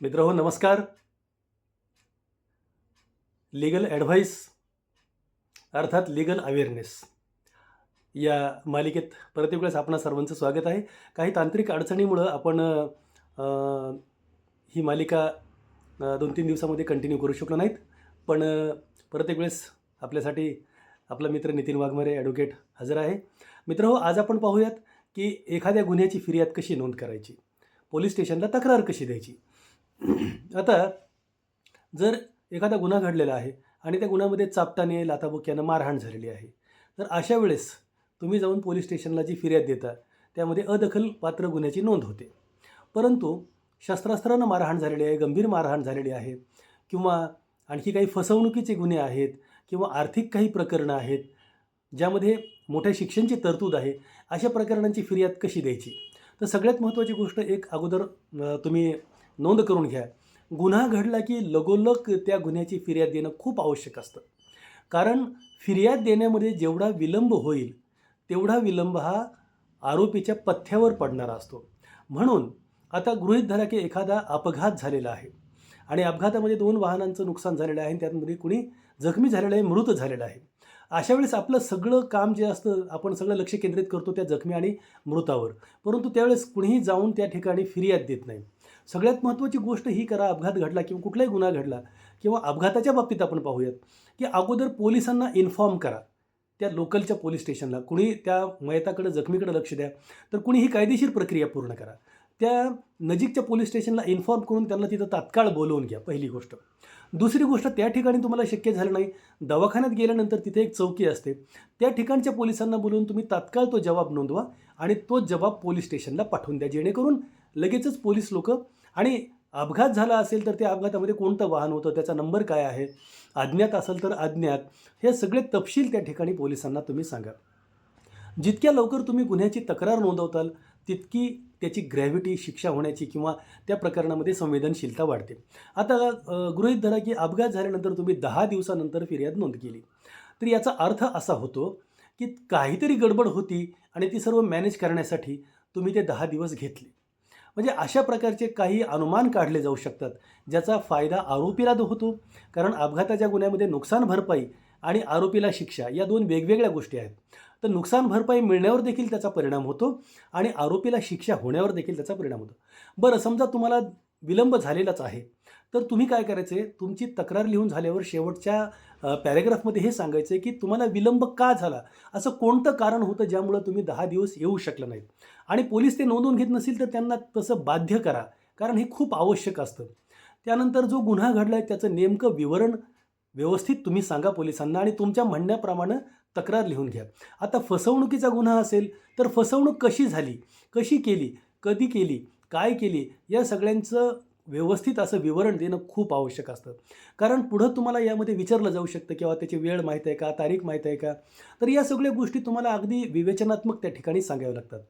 मित्र हो, नमस्कार. लीगल ॲडव्हाइस अर्थात लीगल अवेअरनेस या मालिकेत परत वेळेस आपणा सर्वांचं स्वागत आहे. काही तांत्रिक अडचणीमुळं आपण ही मालिका दोन तीन दिवसामध्ये कंटिन्यू करू शकलो नाहीत. पण परत वेळेस आपल्यासाठी आपला मित्र नितीन वाघमारे ॲडव्होकेट हजर आहे. मित्र हो आज आपण पाहूयात की एखाद्या गुन्ह्याची फिर्याद कशी नोंद करायची? पोलीस स्टेशनला तक्रार कशी द्यायची? आता जर एखादा गुन्हा घडलेला आहे आणि त्या गुन्ह्यामध्ये चापटाने लाथाबुक्यानं मारहाण झालेली आहे तर अशा वेळेस तुम्ही जाऊन पोलीस स्टेशनला जी फिर्याद देता त्यामध्ये अदखल पात्र गुन्ह्याची नोंद होते. परंतु शस्त्रास्त्रानं मारहाण झालेली आहे गंभीर मारहाण झालेली आहे किंवा आणखी काही फसवणुकीचे गुन्हे आहेत किंवा आर्थिक काही प्रकरणं आहेत ज्यामध्ये मोठ्या शिक्षणची तरतूद आहे अशा प्रकरणांची फिर्याद कशी द्यायची? तर सगळ्यात महत्त्वाची गोष्ट एक अगोदर तुम्ही नोंद करून घ्या. गुन्हा घडला की लगोलग त्या गुन्ह्याची फिर्याद देणं खूप आवश्यक असतं. कारण फिर्याद देण्यामध्ये जेवढा विलंब होईल तेवढा विलंब हा आरोपीच्या पथ्यावर पडणारा असतो. म्हणून आता गृहित धरा की एखादा अपघात झालेला आहे आणि अपघातामध्ये दोन वाहनांचं नुकसान झालेलं आहे आणि त्यामध्ये कुणी जखमी झालेलं आहे मृत झालेलं आहे. अशा वेळेस आपलं सगळं काम जे असतं आपण सगळं लक्ष केंद्रित करतो त्या जखमी आणि मृतावर. परंतु त्यावेळेस कुणीही जाऊन त्या ठिकाणी फिर्याद देत नाही. सगळ्यात महत्त्वाची गोष्ट ही करा अपघात घडला किंवा कुठलाही गुन्हा घडला किंवा अपघाताच्या बाबतीत आपण पाहूयात की अगोदर पोलिसांना इन्फॉर्म करा. त्या लोकलच्या पोलीस स्टेशनला. कुणी त्या मयताकडे जखमीकडे लक्ष द्या तर कुणी ही कायदेशीर प्रक्रिया पूर्ण करा. त्या नजीकच्या पोलीस स्टेशनला इन्फॉर्म करून त्यांना तिथं तात्काळ बोलवून घ्या पहिली गोष्ट. दुसरी गोष्ट त्या ठिकाणी तुम्हाला शक्य झालं नाही दवाखान्यात गेल्यानंतर तिथे एक चौकी असते. त्या ठिकाणच्या पोलिसांना बोलवून तुम्ही तात्काळ तो जबाब नोंदवा आणि तो जबाब पोलीस स्टेशनला पाठवून द्या जेणेकरून लगेचच पोलीस लोक आणि अपघात झाला असेल तर त्या अपघातामध्ये कोणतं वाहन होतं त्याचा नंबर काय आहे अज्ञात असेल तर अज्ञात हे सगळे तपशील त्या ठिकाणी पोलिसांना तुम्ही सांगा. जितक्या लवकर तुम्ही गुन्ह्याची तक्रार नोंदवताल तितकी त्याची ग्रॅव्हिटी शिक्षा होण्याची किंवा त्या प्रकरणामध्ये संवेदनशीलता वाढते. आता गृहित गृहीत धरा की अपघात झाल्यानंतर तुम्ही दहा दिवसानंतर फिर्याद नोंद केली. तर याचा अर्थ असा होतो की काहीतरी गडबड होती आणि ती सर्व मॅनेज करण्यासाठी तुम्ही ते दहा दिवस घेतले. म्हणजे अशा प्रकारचे काही अनुमान काढले जाऊ शकतात ज्याचा फायदा आरोपीला होतो. कारण अपघाताच्या गुन्ह्यामध्ये नुकसान भरपाई आणि आरोपीला शिक्षा या दोन वेगवेगळ्या गोष्टी आहेत. तर नुकसान भरपाई मिळण्यावर देखील त्याचा परिणाम होतो आणि आरोपीला शिक्षा होण्यावर देखील त्याचा परिणाम होतो. बरं समजा तुम्हाला विलंब झालेलाच आहे. तर तुम्ही काय करायचे? तुमची तक्रार लिहून झाल्यावर शेवटच्या पॅरेग्राफमध्ये हे सांगायचं आहे की तुम्हाला विलंब का झाला? असं कोणतं कारण होतं ज्यामुळं तुम्ही दहा दिवस येऊ शकलं नाहीत? आणि पोलीस ते नोंदवून घेत नसेल तर त्यांना तसं बाध्य करा कारण हे खूप आवश्यक असतं. त्यानंतर जो गुन्हा घडला आहे त्याचं नेमकं विवरण व्यवस्थित तुम्ही सांगा पोलिसांना आणि तुमच्या म्हणण्याप्रमाणे तक्रार लिहून घ्या. आता फसवणुकीचा गुन्हा असेल तर फसवणूक कशी झाली? कशी केली? कधी केली? काय केली या सगळ्यांचं व्यवस्थित असं विवरण देणं खूप आवश्यक असतं. कारण पुढं तुम्हाला यामध्ये विचारलं जाऊ शकतं किंवा त्याची वेळ माहीत आहे का? तारीख माहीत आहे का? तर या सगळ्या गोष्टी तुम्हाला अगदी विवेचनात्मक त्या ठिकाणी सांगाव्या लागतात.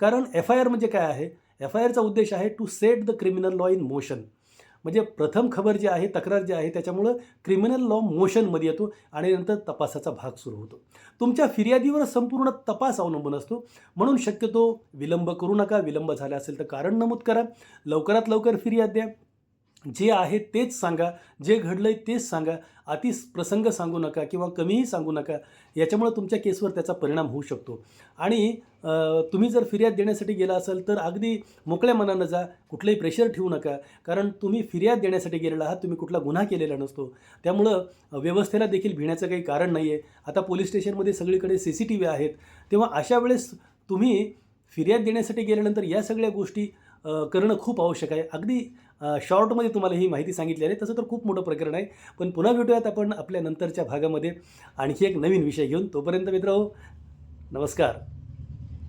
कारण एफ आय आर म्हणजे काय आहे? एफ आय आरचा उद्देश आहे to set the criminal law in motion म्हणजे प्रथम खबर जी आहे तक्रार जी आहे त्याच्यामुळं क्रिमिनल लॉ मोशनमध्ये येतो आणि नंतर तपासाचा भाग सुरू होतो. तुमच्या फिर्यादीवर संपूर्ण तपास अवलंबून असतो. म्हणून शक्यतो विलंब करू नका. विलंब झाला असेल तर कारण नमूद करा. लवकरात लवकर फिर्याद द्या. जे आहे तेच सांगा जे घडलं आहे तेच सांगा. अति प्रसंग सांगू नका किंवा कमीही सांगू नका. याच्यामुळं तुमच्या केसवर त्याचा परिणाम होऊ शकतो. आणि तुम्ही जर फिर्याद देण्यासाठी गेला असाल तर अगदी मोकळ्या मनानं जा. कुठलंही प्रेशर ठेवू नका. कारण तुम्ही फिर्याद देण्यासाठी गेलेला आहात. तुम्ही कुठला गुन्हा केलेला नसतो. त्यामुळं व्यवस्थेला देखील भिण्याचं काही कारण नाही आहे आता पोलीस स्टेशनमध्ये सगळीकडे सी सी टी व्ही आहेत. तेव्हा अशा वेळेस तुम्ही फिर्याद देण्यासाठी गेल्यानंतर या सगळ्या गोष्टी करणं खूप आवश्यक आहे. अगदी शॉर्टमध्ये तुम्हाला ही माहिती सांगितली आहे. तसं तर खूप मोठं प्रकरण आहे. पण पुन्हा भेटूयात आपण आपल्या नंतरच्या भागामध्ये. आणखी एक नवीन विषय घेऊन. तोपर्यंत मित्र नमस्कार.